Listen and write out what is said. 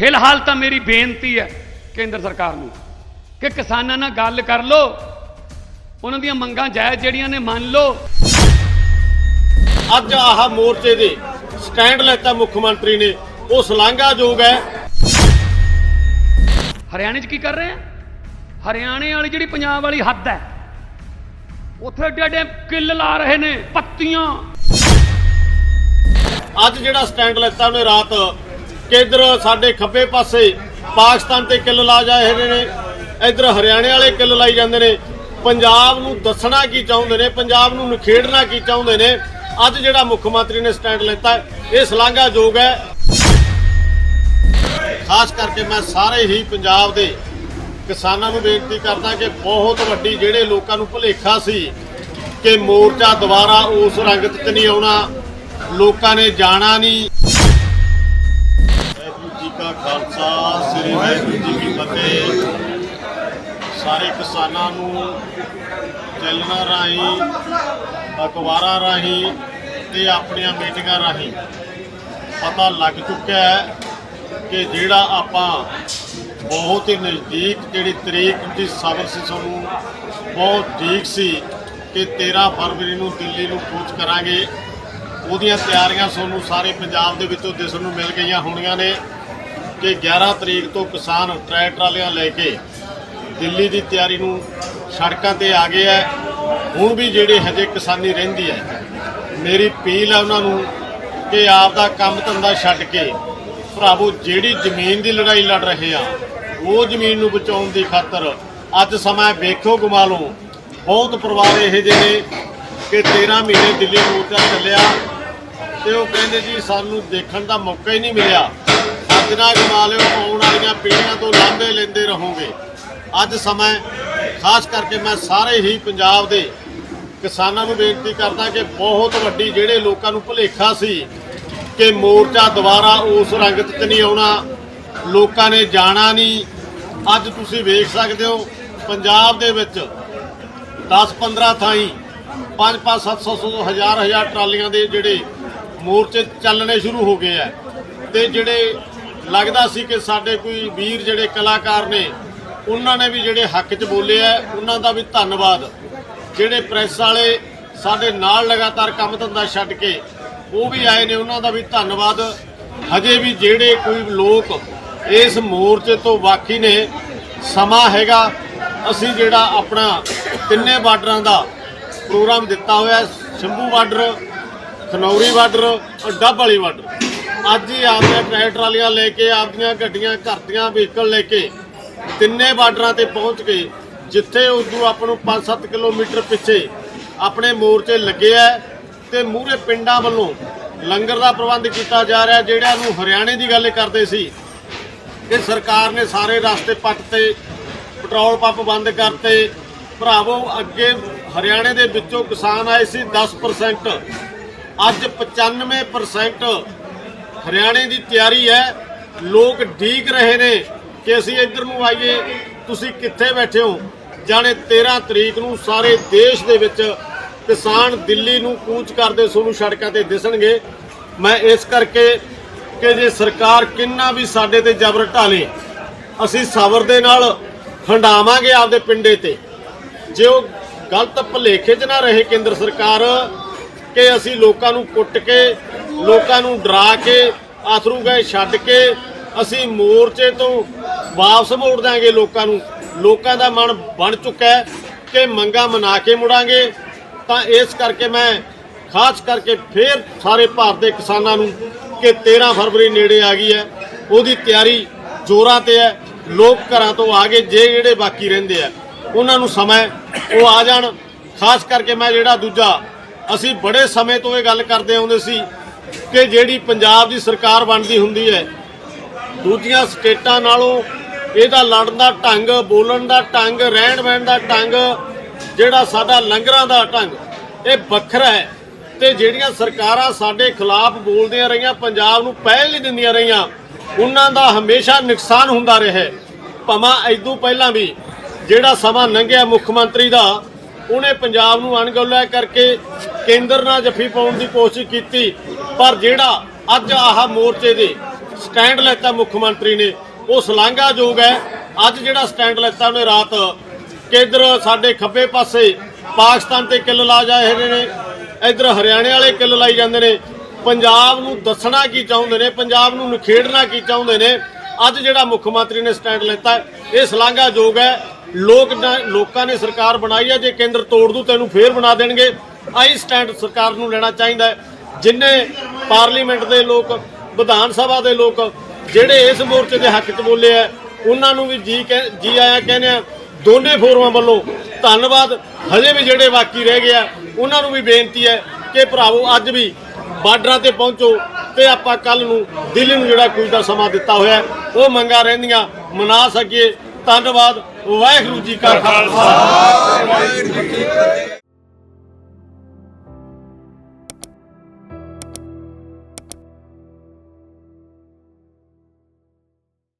ਫਿਲਹਾਲ ਤਾਂ ਮੇਰੀ ਬੇਨਤੀ ਹੈ ਕੇਂਦਰ ਸਰਕਾਰ ਨੂੰ ਕਿ ਕਿਸਾਨਾਂ ਨਾਲ ਗੱਲ ਕਰ ਲਓ। ਉਹਨਾਂ ਦੀਆਂ ਮੰਗਾਂ ਜਾਇਜ਼ ਜਿਹੜੀਆਂ ਨੇ ਮੰਨ ਲਓ। ਅੱਜ ਆਹ ਮੋਰਚੇ ਦੇ ਸਟੈਂਡ ਲੈਤਾ ਮੁੱਖ ਮੰਤਰੀ ਨੇ ਉਹ ਸ਼ਲਾਘਾਯੋਗ ਹੈ। ਹਰਿਆਣੇ 'ਚ ਕੀ ਕਰ ਰਹੇ ਆ? ਹਰਿਆਣੇ ਵਾਲੀ ਜਿਹੜੀ ਪੰਜਾਬ ਵਾਲੀ ਹੱਦ ਹੈ ਉੱਥੇ ਏਡੇ ਕਿੱਲ ਲਾ ਰਹੇ ਨੇ ਪੱਤੀਆਂ। ਅੱਜ ਜਿਹੜਾ ਸਟੈਂਡ ਲੈਤਾ ਉਹਨੇ ਰਾਤ ਕਿ ਕਿੱਧਰ ਸਾਡੇ ਖੱਬੇ ਪਾਸੇ ਪਾਕਿਸਤਾਨ ਤੇ ਕਿੱਲ ਲਾ ਜਾਏ ਨੇ, ਇੱਧਰ ਹਰਿਆਣੇ ਵਾਲੇ ਕਿੱਲ ਲਾਈ ਜਾਂਦੇ ਨੇ। ਪੰਜਾਬ ਨੂੰ ਦੱਸਣਾ ਕੀ ਚਾਹੁੰਦੇ ਨੇ, ਪੰਜਾਬ ਨੂੰ ਨਿਖੇੜਨਾ ਕੀ ਚਾਹੁੰਦੇ ਨੇ, ਅੱਜ ਜਿਹੜਾ ਮੁੱਖ ਮੰਤਰੀ ਨੇ ਸਟੈਂਡ ਲੈਤਾ, ਇਹ ਸ਼ਲਾਘਾਯੋਗ ਹੈ। ਖਾਸ ਕਰਕੇ ਮੈਂ ਸਾਰੇ ਹੀ ਪੰਜਾਬ ਦੇ ਕਿਸਾਨਾਂ ਨੂੰ ਬੇਨਤੀ ਕਰਦਾ ਕਿ ਬਹੁਤ ਵੱਡੀ ਜਿਹੜੇ ਲੋਕਾਂ ਨੂੰ ਭੁਲੇਖਾ ਸੀ ਕਿ ਮੋਰਚਾ ਦੁਬਾਰਾ ਉਸ ਰੰਗਤ 'ਚ ਨਹੀਂ ਆਉਣਾ, ਲੋਕਾਂ ਨੇ ਜਾਣਾ ਨਹੀਂ। ਖਾਲਸਾ, ਸ੍ਰੀ ਵਾਹਿਗੁਰੂ ਜੀ ਕੀ ਫਤਿਹ। ਸਾਰੇ ਕਿਸਾਨਾਂ ਨੂੰ ਚੈਨਲਾਂ ਰਾਹੀਂ, ਅਖਬਾਰਾਂ ਰਾਹੀਂ ਤੇ ਆਪਣੀਆਂ ਮੀਟਿੰਗਾਂ ਰਾਹੀਂ ਪਤਾ ਲੱਗ ਚੁੱਕਿਆ ਹੈ ਕਿ ਜਿਹੜਾ ਆਪਾਂ ਬਹੁਤ ਹੀ ਨਜ਼ਦੀਕ, ਜਿਹੜੀ ਤਰੀਕ ਦੀ ਸਬਰ ਸੀ ਸਾਨੂੰ, ਬਹੁਤ ਠੀਕ ਸੀ ਕਿ 13 ਫਰਵਰੀ ਨੂੰ ਦਿੱਲੀ ਨੂੰ ਕੂਚ ਕਰਾਂਗੇ। ਉਹਦੀਆਂ ਤਿਆਰੀਆਂ ਸਾਨੂੰ ਸਾਰੇ ਪੰਜਾਬ ਦੇ ਵਿੱਚੋਂ ਦਿਸਣ ਨੂੰ ਮਿਲ ਗਈਆਂ ਹੋਣੀਆਂ ਨੇ। ਕਿ 11 ਤਰੀਕ ਤੋਂ ਕਿਸਾਨ ਟਰੈਕ ਟਰਾਲੀਆਂ ਲੈ ਕੇ ਦਿੱਲੀ ਦੀ ਤਿਆਰੀ ਨੂੰ ਸੜਕਾਂ ਤੇ ਆ ਗਏ ਹੈ ਹੁਣ ਵੀ ਜਿਹੜੇ ਹਜੇ ਕਿਸਾਨੀ ਰਹਿੰਦੀ ਹੈ, ਮੇਰੀ ਅਪੀਲ ਹੈ ਉਹਨਾਂ ਨੂੰ ਕਿ ਆਪ ਦਾ ਕੰਮ ਧੰਦਾ ਛੱਡ ਕੇ ਭਰਾਵੋ, ਜਿਹੜੀ ਜ਼ਮੀਨ ਦੀ ਲੜਾਈ ਲੜ ਰਹੇ ਆ, ਉਹ ਜ਼ਮੀਨ ਨੂੰ ਬਚਾਉਣ ਦੀ ਖਾਤਰ ਅੱਜ ਸਮਾਂ ਵੇਖੋ ਗਵਾ ਲਓ ਬਹੁਤ ਪਰਿਵਾਰ ਇਹੋ ਜਿਹੇ ਨੇ ਕਿ 13 ਮਹੀਨੇ ਦਿੱਲੀ ਮੋਰਚਾ ਚੱਲਿਆ ਤੇ ਉਹ ਕਹਿੰਦੇ ਜੀ ਸਾਨੂੰ ਦੇਖਣ ਦਾ ਮੌਕਾ ਹੀ ਨਹੀਂ ਮਿਲਿਆ। ਅੱਜ ਨਾ ਗਵਾ ਲਿਓ, ਆਉਣ ਵਾਲੀਆਂ ਪੀੜ੍ਹੀਆਂ ਤੋਂ ਲਾਂਭੇ ਲੈਂਦੇ ਰਹੋਗੇ। ਅੱਜ ਸਮਾਂ ਖਾਸ ਕਰਕੇ ਮੈਂ ਸਾਰੇ ਹੀ ਪੰਜਾਬ ਦੇ ਕਿਸਾਨਾਂ ਨੂੰ ਬੇਨਤੀ ਕਰਦਾ ਕਿ ਬਹੁਤ ਵੱਡੀ ਜਿਹੜੇ ਲੋਕਾਂ ਨੂੰ ਭੁਲੇਖਾ ਸੀ ਕਿ ਮੋਰਚਾ ਦੁਬਾਰਾ ਉਸ ਰੰਗਤ 'ਚ ਨਹੀਂ ਆਉਣਾ, ਲੋਕਾਂ ਨੇ ਜਾਣਾ ਨਹੀਂ। ਅੱਜ ਤੁਸੀਂ ਵੇਖ ਸਕਦੇ ਹੋ, ਪੰਜਾਬ ਦੇ ਵਿੱਚ 10-15 ਥਾਈਂ 5-5 700 ਹਜ਼ਾਰ ਹਜ਼ਾਰ ਟਰਾਲੀਆਂ ਦੇ ਜਿਹੜੇ ਮੋਰਚੇ ਚੱਲਣੇ ਸ਼ੁਰੂ ਹੋ ਗਏ ਆ ਤੇ ਜਿਹੜੇ ਲੱਗਦਾ ਸੀ ਕਿ ਸਾਡੇ ਕੋਈ ਵੀਰ ਜਿਹੜੇ ਕਲਾਕਾਰ ਨੇ, ਉਹਨਾਂ ਨੇ ਵੀ ਜਿਹੜੇ ਹੱਕ 'ਚ ਬੋਲੇ ਆ, ਉਹਨਾਂ ਦਾ ਵੀ ਧੰਨਵਾਦ। ਜਿਹੜੇ ਪ੍ਰੈਸ ਵਾਲੇ ਸਾਡੇ ਨਾਲ ਲਗਾਤਾਰ ਕੰਮ ਧੰਦਾ ਛੱਡ ਕੇ, ਉਹ ਵੀ ਆਏ ਨੇ, ਉਹਨਾਂ ਦਾ ਵੀ ਧੰਨਵਾਦ। ਹਜੇ ਵੀ ਜਿਹੜੇ ਕੋਈ ਲੋਕ ਇਸ ਮੋਰਚੇ ਤੋਂ ਵਾਕੀ ਨੇ, ਸਮਾਂ ਹੈਗਾ, ਅਸੀਂ ਜਿਹੜਾ ਆਪਣਾ ਤਿੰਨੇ ਬਾਰਡਰਾਂ ਦਾ ਪ੍ਰੋਗਰਾਮ ਦਿੱਤਾ ਹੋਇਆ, ਸ਼ੰਭੂ ਬਾਰਡਰ, ਖਨੌਰੀ ਬਾਰਡਰ ਔਰ ਡੱਬ ਵਾਲੀ ਬਾਰਡਰ। ਅੱਜ ਹੀ ਆਪਣੀਆਂ ਟਰੈਕਟਰ ਟਰਾਲੀਆਂ ਲੈ ਕੇ, ਆਪਦੀਆਂ ਗੱਡੀਆਂ ਘਰ ਦੀਆਂ ਵਹੀਕਲ ਲੈ ਕੇ ਤਿੰਨੇ ਬਾਰਡਰਾਂ ਤੇ ਪਹੁੰਚ ਕੇ ਜਿੱਥੇ ਉਦੋਂ ਆਪਾਂ ਨੂੰ 5-7 ਕਿਲੋਮੀਟਰ ਪਿੱਛੇ ਆਪਣੇ ਮੋਰਚੇ ਲੱਗੇ ਆ ਤੇ ਮੂਹਰੇ ਪਿੰਡਾਂ ਵੱਲੋਂ ਲੰਗਰ ਦਾ ਪ੍ਰਬੰਧ ਕੀਤਾ ਜਾ ਰਿਹਾ, ਜਿਹੜਿਆਂ ਨੂੰ ਹਰਿਆਣੇ ਦੀ ਗੱਲ ਕਰਦੇ ਸੀ ਕਿ ਸਰਕਾਰ ਨੇ ਸਾਰੇ ਰਸਤੇ ਪੱਟ ਤੇ, ਪੈਟਰੋਲ ਪੰਪ ਬੰਦ ਕਰਤੇ। ਭਰਾਵੋ, ਅੱਗੇ ਹਰਿਆਣੇ ਦੇ ਵਿੱਚੋਂ ਕਿਸਾਨ ਆਏ ਸੀ 10% ਅੱਜ 95% ਹਰਿਆਣੇ ਦੀ ਤਿਆਰੀ ਹੈ। ਲੋਕ ਢੀਕ ਰਹੇ ਨੇ ਕਿ ਅਸੀਂ ਇੱਧਰ ਨੂੰ ਆਈਏ। ਤੁਸੀਂ ਕਿੱਥੇ ਬੈਠੇ ਹੋ? ਜਾਣੇ 13 ਤਰੀਕ ਨੂੰ ਸਾਰੇ ਦੇਸ਼ ਦੇ ਵਿੱਚ ਕਿਸਾਨ ਦਿੱਲੀ ਨੂੰ ਕੂਚ ਕਰਦੇ ਸੋਨੂੰ ਸੜਕਾਂ ਤੇ ਦਿਸਣਗੇ। ਮੈਂ ਇਸ ਕਰਕੇ ਕਿ ਜੇ ਸਰਕਾਰ ਕਿੰਨਾ ਵੀ ਸਾਡੇ ਤੇ ਜ਼ਬਰ ਢਾਲੇ, ਅਸੀਂ ਸਬਰ ਦੇ ਨਾਲ ਖੰਡਾਵਾਂਗੇ ਆਪਦੇ ਪਿੰਡੇ ਤੇ। ਜੇ ਉਹ ਗਲਤ ਭਲੇਖੇ 'ਚ ਨਾ ਰਹੇ ਕੇਂਦਰ ਸਰਕਾਰ, ਕਿ ਅਸੀਂ ਲੋਕਾਂ ਨੂੰ ਕੁੱਟ ਕੇ ਲੋਕਾਂ ਨੂੰ ਡਰਾ ਕੇ ਆਥਰੂ ਗਏ, ਛੱਡ ਕੇ ਅਸੀਂ ਮੋਰਚੇ ਤੋਂ ਵਾਪਸ ਮੋੜ ਦਾਂਗੇ ਲੋਕਾਂ ਨੂੰ। ਲੋਕਾਂ ਦਾ ਮਨ ਬਣ ਚੁੱਕਾ ਹੈ ਕਿ ਮੰਗਾ ਮਨਾ ਕੇ ਮੁੜਾਂਗੇ। ਤਾਂ ਇਸ ਕਰਕੇ ਮੈਂ ਖਾਸ ਕਰਕੇ ਫੇਰ ਸਾਰੇ ਭਾਰਤ ਦੇ ਕਿਸਾਨਾਂ ਨੂੰ ਕਿ 13 ਫਰਵਰੀ ਨੇੜੇ ਆ ਗਈ ਹੈ। ਉਹਦੀ ਤਿਆਰੀ ਜ਼ੋਰਾਂ ਤੇ ਹੈ। ਲੋਕ ਘਰਾਂ ਤੋਂ ਆ ਗਏ ਜੇ ਜਿਹੜੇ ਬਾਕੀ ਰਹਿੰਦੇ ਆ, ਉਹਨਾਂ ਨੂੰ ਸਮਾਂ ਉਹ ਆ ਜਾਣ। ਖਾਸ ਕਰਕੇ ਮੈਂ ਜਿਹੜਾ ਦੂਜਾ, ਅਸੀਂ ਬੜੇ ਸਮੇਂ ਤੋਂ ਇਹ ਗੱਲ ਕਰਦੇ ਆਉਂਦੇ ਸੀ ਕਿ ਜਿਹੜੀ ਪੰਜਾਬ ਦੀ ਸਰਕਾਰ ਬਣਦੀ ਹੁੰਦੀ ਹੈ, ਦੂਜੀਆਂ ਸਟੇਟਾਂ ਨਾਲੋਂ ਇਹਦਾ ਲੜਨ ਦਾ ਢੰਗ, ਬੋਲਣ ਦਾ ਢੰਗ, ਰਹਿਣ ਬਹਿਣ ਦਾ ਢੰਗ, ਜਿਹੜਾ ਸਾਡਾ ਲੰਗਰਾਂ ਦਾ ਢੰਗ, ਇਹ ਵੱਖਰਾ ਹੈ ਤੇ ਜਿਹੜੀਆਂ ਸਰਕਾਰਾਂ ਸਾਡੇ ਖਿਲਾਫ ਬੋਲਦੀਆਂ ਰਹੀਆਂ, ਪੰਜਾਬ ਨੂੰ ਪਹਿਲ ਨਹੀਂ ਦਿੰਦੀਆਂ ਰਹੀਆਂ, ਉਹਨਾਂ ਦਾ ਹਮੇਸ਼ਾ ਨੁਕਸਾਨ ਹੁੰਦਾ ਰਿਹਾ ਹੈ। ਭਾਵੇਂ ਐਦੋਂ ਪਹਿਲਾਂ ਵੀ ਜਿਹੜਾ ਸਮਾਂ ਲੰਘਿਆ ਮੁੱਖ ਮੰਤਰੀ ਦਾ, ਉਹਨੇ ਪੰਜਾਬ ਨੂੰ ਅਣਗੌਲਿਆ ਕਰਕੇ ਕੇਂਦਰ ਨਾਲ ਜੱਫੀ ਪਾਉਣ ਦੀ ਕੋਸ਼ਿਸ਼ ਕੀਤੀ, ਪਰ ਜਿਹੜਾ ਅੱਜ ਆਹ ਮੋਰਚੇ ਦੇ ਸਟੈਂਡ ਲੈਤਾ ਮੁੱਖ ਮੰਤਰੀ ਨੇ, ਉਹ ਸ਼ਲਾਘਾਯੋਗ ਹੈ। ਅੱਜ ਜਿਹੜਾ ਸਟੈਂਡ ਲੈਤਾ ਉਹਨੇ ਰਾਤ ਕੇਂਦਰ ਸਾਡੇ ਖੱਬੇ ਪਾਸੇ ਪਾਕਿਸਤਾਨ ਤੇ ਕਿੱਲ ਲਾ ਜਾਏ ਹੋਏ ਨੇ, ਇਧਰ ਹਰਿਆਣੇ ਵਾਲੇ ਕਿੱਲ ਲਾਈ ਜਾਂਦੇ ਨੇ। ਪੰਜਾਬ ਨੂੰ ਦੱਸਣਾ ਕੀ ਚਾਹੁੰਦੇ ਨੇ, ਪੰਜਾਬ ਨੂੰ ਨਿਖੇੜਨਾ ਕੀ ਚਾਹੁੰਦੇ ਨੇ, ਅੱਜ ਜਿਹੜਾ ਮੁੱਖ ਮੰਤਰੀ ਨੇ ਸਟੈਂਡ ਲੈਤਾ, ਇਹ ਸ਼ਲਾਂਘਾਯੋਗ ਹੈ। ਲੋਕ ਨਾ- ਲੋਕਾਂ ਨੇ ਸਰਕਾਰ ਬਣਾਈ ਹੈ, ਜੇ ਕੇਂਦਰ ਤੋੜ ਦੂ, ਤੈਨੂੰ ਫੇਰ ਬਣਾ ਦੇਣਗੇ। ਆਈ ਸਟੈਂਡ ਸਰਕਾਰ ਨੂੰ ਲੈਣਾ ਚਾਹੀਦਾ ਹੈ। ਜਿੰਨੇ ਪਾਰਲੀਮੈਂਟ ਦੇ ਲੋਕ, ਵਿਧਾਨ ਸਭਾ ਦੇ ਲੋਕ, ਜਿਹੜੇ ਇਸ ਮੋਰਚੇ ਦੇ ਹੱਕ 'ਚ ਬੋਲੇ ਆ, ਉਹਨਾਂ ਨੂੰ ਵੀ ਜੀ ਕਹਿ- ਜੀ ਆਇਆ ਕਹਿੰਦੇ ਆ, ਦੋਨੇ ਫੋਰਮਾਂ ਵੱਲੋਂ ਧੰਨਵਾਦ। ਹਜੇ ਵੀ ਜਿਹੜੇ ਬਾਕੀ ਰਹਿ ਗਿਆ ਉਹਨਾਂ ਨੂੰ ਵੀ ਬੇਨਤੀ ਹੈ ਕਿ ਭਰਾਵੋ, ਅੱਜ ਵੀ ਬਾਰਡਰਾਂ ਤੇ ਪਹੁੰਚੋ ਤੇ ਆਪਾਂ ਕੱਲ ਨੂੰ ਦਿੱਲੀ ਨੂੰ ਜਿਹੜਾ ਕੁਝ ਦਾ ਸਮਾਂ ਦਿੱਤਾ ਹੋਇਆ ਉਹ ਮੰਗਾਂ ਰਹਿੰਦੀਆਂ, ਮਨਾ ਸਕੀਏ। ਧੰਨਵਾਦ। ਵਾਹਿਗੁਰੂ ਜੀ ਕਾ ਖਾਲਸਾ। ਵਾਹਿਗੁਰੂ